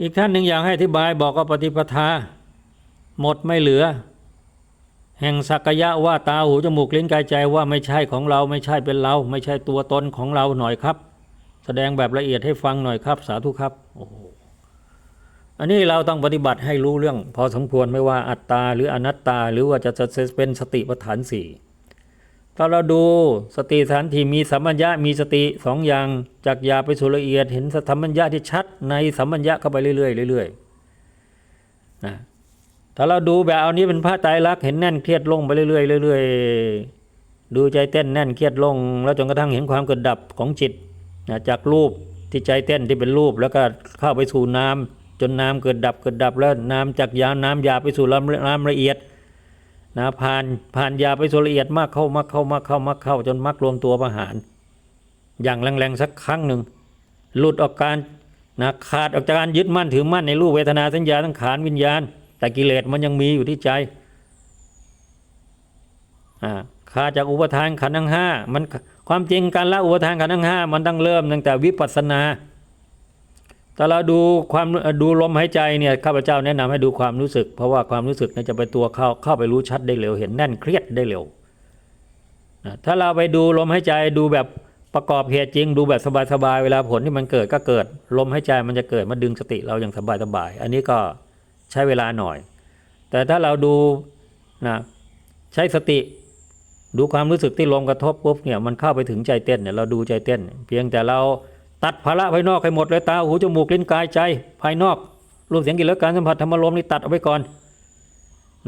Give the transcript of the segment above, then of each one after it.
อีกท่านหนึ่งอยากให้อธิบายบอกว่าปฏิปทา หมดไม่เหลือ แห่งสักยะว่าตาหูจมูกลิ้นกายใจว่าไม่ใช่ของเราไม่ใช่เป็นเรา ไม่ใช่ตัวตนของเราหน่อยครับ แสดงแบบละเอียดให้ฟังหน่อยครับ สาธุครับโอ้โหอันนี้เราต้องปฏิบัติให้รู้เรื่อง พอสมควรไม่ว่าอัตตาหรืออนัตตา หรือว่าจะจะจะเป็นสติปัฏฐานสี่ ถ้าเราดูสติสันทีมีสัมมัญญะมีสติสองอย่างจากยาไปสู่ละเอียด เห็นสัมมัญญะที่ชัดในสัมมัญญะเข้าไปเรื่อยๆเรื่อยๆนะถ้าเราดูแบบเอานี้เป็นพระไตรลักเห็นแน่นเครียดลงไปเรื่อยๆเรื่อยๆดูใจเต้นแน่นเครียดลง แล้วจนกระทั่งเห็นความเกิดดับของจิตนะจากรูปที่ใจเต้นที่เป็นรูปแล้วก็เข้าไปสู่น้ำจนน้ำเกิดดับเกิดดับแล้วน้ำจากยาน้ำหยาไปสู่น้ำละเอียด นะผ่านผ่านยาไปส่วนละเอียดมากเข้ามากเข้ามากเข้ามากเข้าจนมักรวมตัวประหาร อย่างแรงๆสักครั้งหนึ่งหลุดออกการนะขาดออกจากการยึดมั่นถือมั่นในรูปเวทนาสัญญาทั้งขานวิญญาณ แต่กิเลสมันยังมีอยู่ที่ใจขาดจากอุปทานขันธ์ทั้งห้ามันความจริงการละอุปทานขันธ์ทั้งห้ามันต้องเริ่มตั้งแต่วิปัสสนา แต่เราดูความดูลมหายใจเนี่ยข้าพเจ้าแนะนำให้ดูความรู้สึก เพราะว่าความรู้สึกเนี่ยจะไปตัวเข้าเข้าไปรู้ชัดได้เร็วเห็นแน่นเครียดได้เร็วนะถ้าเราไปดูลมหายใจดูแบบประกอบเหตุจริง ดูแบบสบายๆเวลาผลที่มันเกิดก็เกิด ลมหายใจมันจะเกิดมาดึงสติเราอย่างสบายๆอันนี้ก็ใช้เวลาหน่อย แต่ถ้าเราดูนะใช้สติดูความรู้สึกที่ลมกระทบปุ๊บเนี่ยมันเข้าไปถึงใจเต้นเนี่ยเราดูใจเต้น เพียงแต่เรา ตัดภาระภายนอกให้หมดเลยตาหูจมูกลิ้นกายใจภายนอกรูปเสียงกลิ่นรสการสัมผัสธรรมารมนี่ตัดเอาไว้ก่อน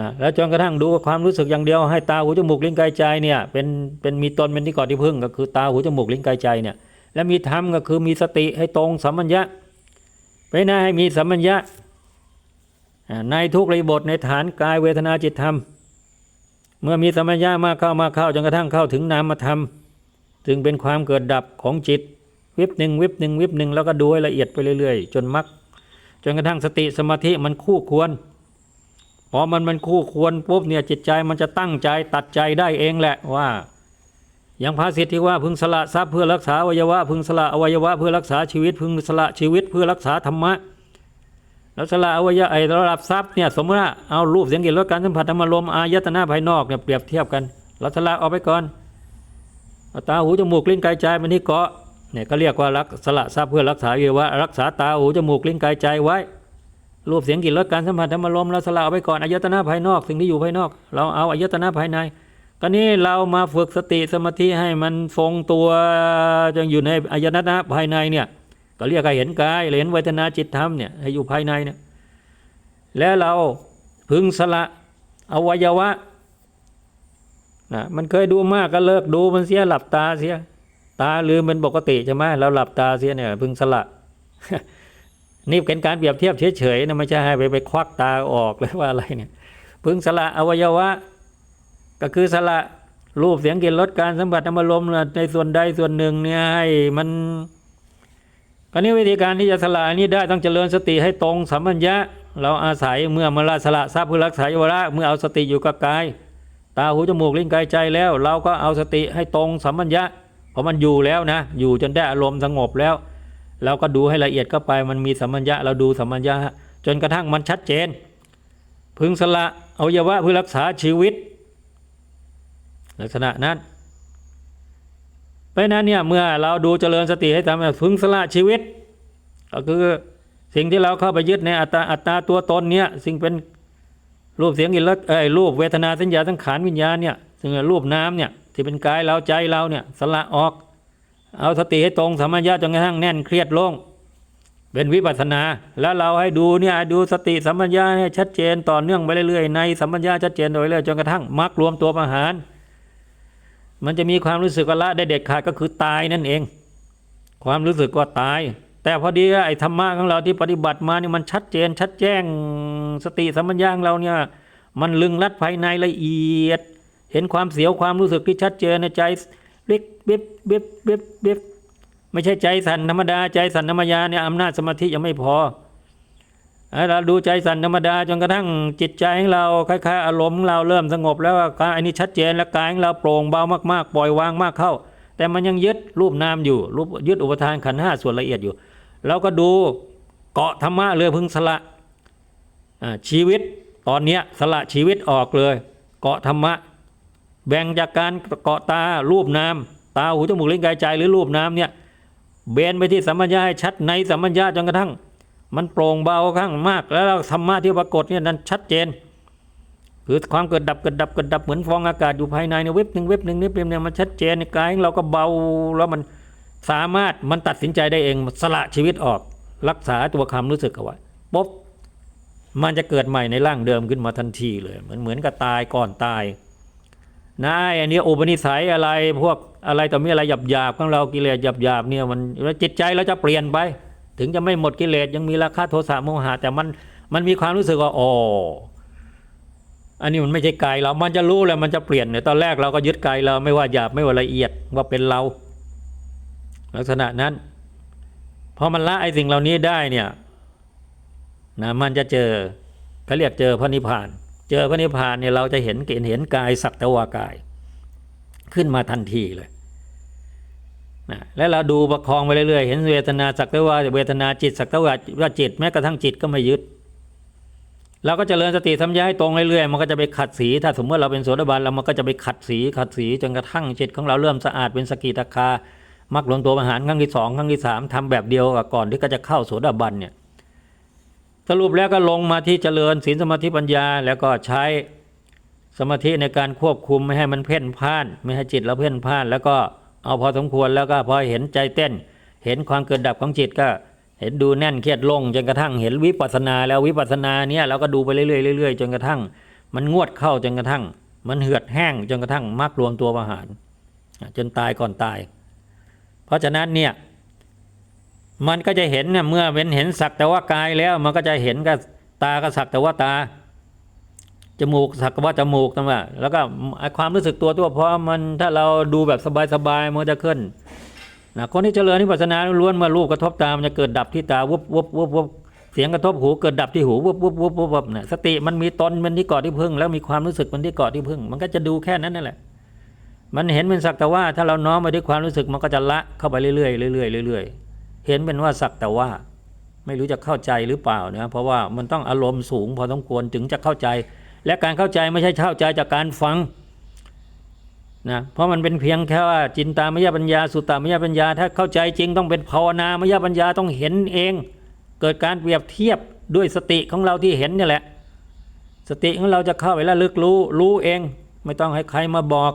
นะแล้วจนกระทั่งดูความรู้สึกอย่างเดียวให้ตาหูจมูกลิ้นกายใจเนี่ยเป็นเป็นมีตนเป็นที่ก่อที่พึ่งก็คือตาหูจมูกลิ้นกายใจเนี่ยและมีธรรมก็คือมีสติให้ตรงสัมมัญญะไปหน้าให้มีสัมมัญญะอ่าในทุกริบทในฐานกายเวทนาจิตธรรม เมื่อมีสัมมัญญะมากเข้ามากเข้าจนกระทั่งเข้าถึงนามธรรมจึงเป็นความเกิดดับของจิต วิบหนึ่งวิบหนึ่งวิบหนึ่งแล้วก็ดูให้ละเอียดไปเรื่อยๆ จนมักจนกระทั่งสติสมาธิมันคู่ควรพอมันมันคู่ควรปุ๊บเนี่ยจิตใจมันจะตั้งใจตัดใจได้เองแหละว่า อย่างภาษิตที่ว่าพึงสละทรัพย์เพื่อรักษาอวัยวะพึงสละอวัยวะเพื่อรักษาชีวิต พึงสละชีวิตเพื่อรักษาธรรมะแล้วสละอวัยวะไอ้ระดับทรัพย์เนี่ยสมมติว่าเอารูปเสียงกลิ่นรสการสัมผัสธรรมารมอายตนะภายนอกเนี่ยเปรียบเทียบกันเราสละออกไปก่อนตาหูจมูกลิ้นกายใจมันที่เกาะ เนี่ยก็เรียกว่ารักสละทรัพย์เพื่อรักษาอวัยวะรักษาตาหูจมูกลิ้นกายใจไว้รูปเสียงกลิ่นรสการสัมผัสธรรมารมเราสละเอาไปก่อนอายตนะภายนอก สิ่งที่อยู่ภายนอก เราเอาอายตนะภายในก็นี้เรามาฝึกสติสมาธิให้มันทรงตัวจงอยู่ในอายตนะภายในเนี่ยก็เรียกให้เห็นกายเห็นเวทนาจิตธรรมเนี่ยให้อยู่ภายในเนี่ยแล้วเราพึงสละอวัยวะนะมันเคยดูมากก็เลิกดูมันเสียหลับตาเสีย ตาลืมเป็นปกติใช่ไหมเราหลับตาเสียเนี่ยพึงสละนี่เป็นการเปรียบเทียบเฉยๆนะไม่ใช่ให้ไปไปควักตาออกเลยว่าอะไรเนี่ย พึงสละอวัยวะ ก็คือสละรูปเสียงกลิ่นรสการสัมผัสธรรมารมณ์ในส่วนใดส่วนหนึ่งเนี่ยให้มันก็นี้วิธีการที่จะสละนี้ได้ต้องเจริญสติให้ตรงสัมปัญญะ เราอาศัยเมื่อมาละสละทรัพย์เพื่อรักษายวระเมื่อเอาสติอยู่กับกาย ตาหูจมูกลิ้นกายใจแล้ว เราก็เอาสติให้ตรงสัมปัญญะ พราะมันอยู่แล้วนะ อยู่จนได้อารมณ์สงบแล้ว เราก็ดูให้ละเอียดเข้าไป มันมีสัมมัญญะเราดูสัมมัญญะจนกระทั่งมันชัดเจน พึงสละอวัยวะเพื่อรักษาชีวิต ลักษณะนั้นเพราะนั้นเนี่ยเมื่อเราดูเจริญสติให้ทำพึงสละชีวิต ก็คือสิ่งที่เราเข้าไปยึดในอัตตาอัตตาตัวตนเนี่ยสิ่งเป็นรูปเสียงกลิ่นรสเอ้ยรูปเวทนาสัญญาสังขารวิญญาณเนี่ยซึ่งรูปน้ำเนี่ย ที่เป็นกายเราใจเราเนี่ยสละออก เอาสติให้ตรงสัมมัญญะจนกระทั่งแน่นเครียดลงเป็นวิปัสนา แล้วเราให้ดูเนี่ยดูสติสัมปัญญาให้ชัดเจนต่อเนื่องไปเรื่อยๆในสัมปัญญาชัดเจนโดยเรื่อยจนกระทั่งมรรครวมตัวประหาร มันจะมีความรู้สึกว่าละได้เด็ดขาดก็คือตายนั่นเอง ความรู้สึกว่าตาย แต่พอดีไอ้ธรรมะของเราที่ปฏิบัติมานี่มันชัดเจนชัดแจ้งสติสัมปัญญาของเราเนี่ยมันลึงลัดภายในละเอียด เห็นความเสียวความรู้สึกที่ชัดเจนในใจเล็กเบบเบบเบบเบบไม่ใช่ใจสั่นธรรมดาใจสั่นธรรมยาเนี่ยอำนาจสมาธิยังไม่พอให้เราดูใจสั่นธรรมดาจนกระทั่งจิตใจของเราคล้ายๆอารมณ์เราเริ่มสงบแล้วกายอันนี้ชัดเจนแล้วกายของเราโปร่งเบามากๆ ปล่อยวางมากเข้า แต่มันยังยึดรูปนามอยู่รูปยึดอุปทานขันห้าส่วนละเอียดอยู่เราก็ดูเกาะธรรมะเลยพึงสละชีวิตตอนเนี้ยสละชีวิตออกเลย เกาะธรรมะ แบ่งจากการเกาะตารูปนาม ตาหูจมูกลิ้นกายใจหรือรูปนามเนี่ยเบนไปที่สัมปัญญาให้ชัดในสัมปัญญาจนกระทั่ง มันโปร่งเบาข้างมาก แล้วธรรมะที่ปรากฏเนี่ยนั้นชัดเจนคือความเกิดดับเกิดดับเกิดดับเหมือนฟองอากาศอยู่ภายในในเว็บหนึ่งเว็บหนึ่งนี่เป็นเนี่ยมันชัดเจนในกายเราก็เบาแล้วมันสามารถมันตัดสินใจได้เองสละชีวิตออกรักษาตัวความรู้สึกเอาไว้ปุ๊บมันจะเกิดใหม่ในร่างเดิมขึ้นมาทันทีเลย เหมือนเหมือนกับตายก่อนตาย นะอันนี้อุปนิสัยอะไรพวกอะไรต่อมีอะไรหยาบหยาบของเรากิเลสหยาบหยาบเนี่ยมันจิตใจเราจะเปลี่ยนไป ถึงจะไม่หมดกิเลสยังมีราคะโทสะโมหะแต่มันมันมีความรู้สึกว่าอ๋ออันนี้มันไม่ใช่กายเรา มันจะรู้แล้วมันจะเปลี่ยนเนี่ยตอนแรกเราก็ยึดกายเราไม่ว่าหยาบไม่ว่าละเอียดว่าเป็นเรา ลักษณะนั้นพอมันละไอ้สิ่งเหล่านี้ได้เนี่ยนะมันจะเจอเขาเรียกเจอพระนิพพาน เจอพระนิพพานเนี่ยเราจะเห็นเห็นเห็นกายสักแต่ว่ากาย ขึ้นมาทันทีเลยนะแล้วเราดูประคองไปเรื่อยๆ เห็นเวทนาสักแต่ว่าเวทนาจิตสักแต่ว่าว่าจิตแม้กระทั่งจิตก็ไม่ยึดเราก็จเจริญสติสัมยาให้ตรงเรื่อยๆมันก็จะไปขัดสี ถ้าสมมติเราเป็นโสดาบันเรามันก็จะไปขัดสีขัดสีจนกระทั่งจิตของเราเริ่มสะอาดเป็นสกิทาคามักหลวงตัวมหารครั้งที่สองครั้งที่สามทำแบบเดียวกับก่อนที่ก็จะเข้าโสดาบันเนี่ย สรุปแล้วก็ลงมาที่เจริญศีลสมาธิปัญญา แล้วก็ใช้สมาธิในการควบคุมไม่ให้มันเพ่นพ่าน ไม่ให้จิตเราเพ่นพ่าน แล้วก็เอาพอสมควรแล้วก็พอเห็นใจเต้น เห็นความเกิดดับของจิตก็เห็นดูแน่นเครียดลงจนกระทั่งเห็นวิปัสนาแล้ววิปัสนาเนี่ยเราก็ดูไปเรื่อยๆเรื่อยๆจนกระทั่ง มันงวดเข้าจนกระทั่ง มันเหือดแห้งจนกระทั่งมรรครวมตัวประหารจนตายก่อนตาย เพราะฉะนั้นเนี่ย มันก็จะเห็นเนี่ยเมื่อเป็นเห็นสักแต่ว่ากายแล้ว มันก็จะเห็นกับตาก็สักแต่ว่าตา จมูกสักแต่ว่าจมูกนั่นแหละแล้วก็ความรู้สึกตัวตัวเพราะมันถ้าเราดูแบบสบายๆมันจะขึ้นนะคนที่เจริญนิพพานาล้วนเมื่อรูปกระทบตามันจะเกิดดับที่ตาวุบวุบวุบวุบเสียงกระทบหูเกิดดับที่หูวุบวุบวุบวุบวุบเนี่ยสติมันมีตนมันที่เกาะที่พึ่ง แล้วมีความรู้สึกมันที่เกาะที่พึ่ง มันก็จะดูแค่นั้นนั่นแหละ มันเห็นเป็นสักแต่ว่าถ้าเราน้อมไปด้วยความรู้สึกมันก็จะละเข้าไปเรื่อยๆเรื่อยๆเรื่อยๆ เห็นเป็นว่าสักแต่ว่า ไม่รู้จะเข้าใจหรือเปล่านะเพราะว่ามันต้องอารมณ์สูงพอสมควรถึงจะเข้าใจ และการเข้าใจไม่ใช่เข้าใจจากการฟังนะเพราะมันเป็นเพียงแค่ว่าจินตามยปัญญาสุตตามยปัญญา ถ้าเข้าใจจริงต้องเป็นภาวนามยปัญญาต้องเห็นเอง เกิดการเปรียบเทียบด้วยสติของเราที่เห็นนี่แหละ สติของเราจะเข้าไปแล้วลึกรู้รู้เอง ไม่ต้องให้ใครมาบอก